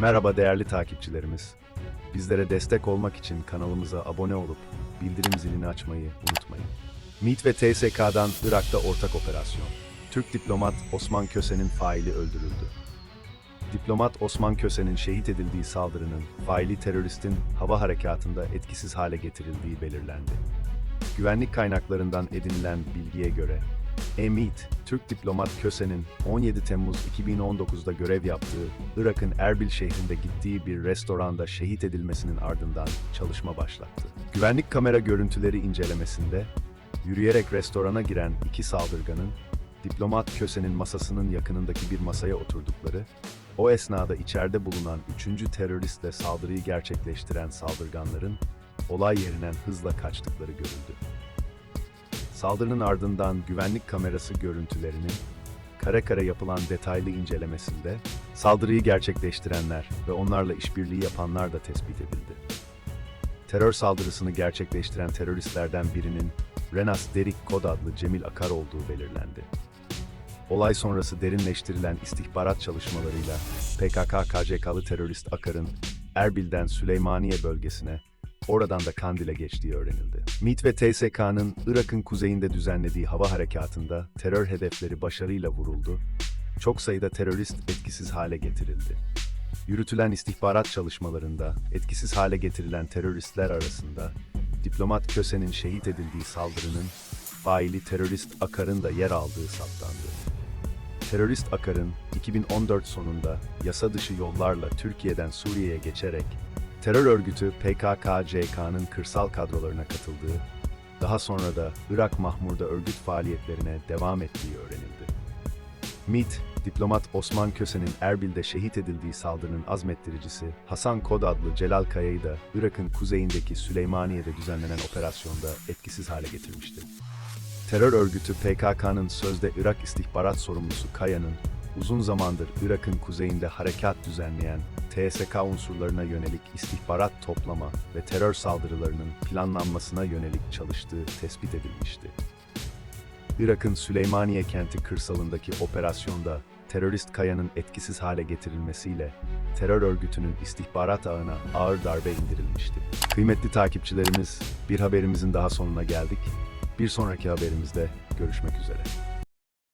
Merhaba değerli takipçilerimiz. Bizlere destek olmak için kanalımıza abone olup bildirim zilini açmayı unutmayın. MİT ve TSK'dan Irak'ta ortak operasyon. Türk diplomat Osman Köse'nin faili öldürüldü. Diplomat Osman Köse'nin şehit edildiği saldırının faili teröristin hava harekatında etkisiz hale getirildiği belirlendi. Güvenlik kaynaklarından edinilen bilgiye göre Emit, Türk diplomat Köse'nin 17 Temmuz 2019'da görev yaptığı Irak'ın Erbil şehrinde gittiği bir restoranda şehit edilmesinin ardından çalışma başlattı. Güvenlik kamera görüntüleri incelemesinde yürüyerek restorana giren iki saldırganın diplomat Köse'nin masasının yakınındaki bir masaya oturdukları, o esnada içeride bulunan üçüncü teröristle saldırıyı gerçekleştiren saldırganların olay yerinden hızla kaçtıkları görüldü. Saldırının ardından güvenlik kamerası görüntülerinin kare kare yapılan detaylı incelemesinde saldırıyı gerçekleştirenler ve onlarla işbirliği yapanlar da tespit edildi. Terör saldırısını gerçekleştiren teröristlerden birinin Renas Derik kod adlı Cemil Akar olduğu belirlendi. Olay sonrası derinleştirilen istihbarat çalışmalarıyla PKK-KCK'lı terörist Akar'ın Erbil'den Süleymaniye bölgesine, oradan da Kandil'e geçtiği öğrenildi. MİT ve TSK'nın Irak'ın kuzeyinde düzenlediği hava harekatında terör hedefleri başarıyla vuruldu, çok sayıda terörist etkisiz hale getirildi. Yürütülen istihbarat çalışmalarında etkisiz hale getirilen teröristler arasında diplomat Köse'nin şehit edildiği saldırının faili terörist Akar'ın da yer aldığı saptandı. Terörist Akar'ın 2014 sonunda yasa dışı yollarla Türkiye'den Suriye'ye geçerek terör örgütü PKK-CK'nın kırsal kadrolarına katıldığı, daha sonra da Irak Mahmur'da örgüt faaliyetlerine devam ettiği öğrenildi. MİT, diplomat Osman Köse'nin Erbil'de şehit edildiği saldırının azmettiricisi Hasan Kod adlı Celal Kaya'yı da Irak'ın kuzeyindeki Süleymaniye'de düzenlenen operasyonda etkisiz hale getirmişti. Terör örgütü PKK'nın sözde Irak istihbarat sorumlusu Kaya'nın uzun zamandır Irak'ın kuzeyinde harekat düzenleyen TSK unsurlarına yönelik istihbarat toplama ve terör saldırılarının planlanmasına yönelik çalıştığı tespit edilmişti. Irak'ın Süleymaniye kenti kırsalındaki operasyonda terörist Kaya'nın etkisiz hale getirilmesiyle terör örgütünün istihbarat ağına ağır darbe indirilmişti. Kıymetli takipçilerimiz, bir haberimizin daha sonuna geldik. Bir sonraki haberimizde görüşmek üzere.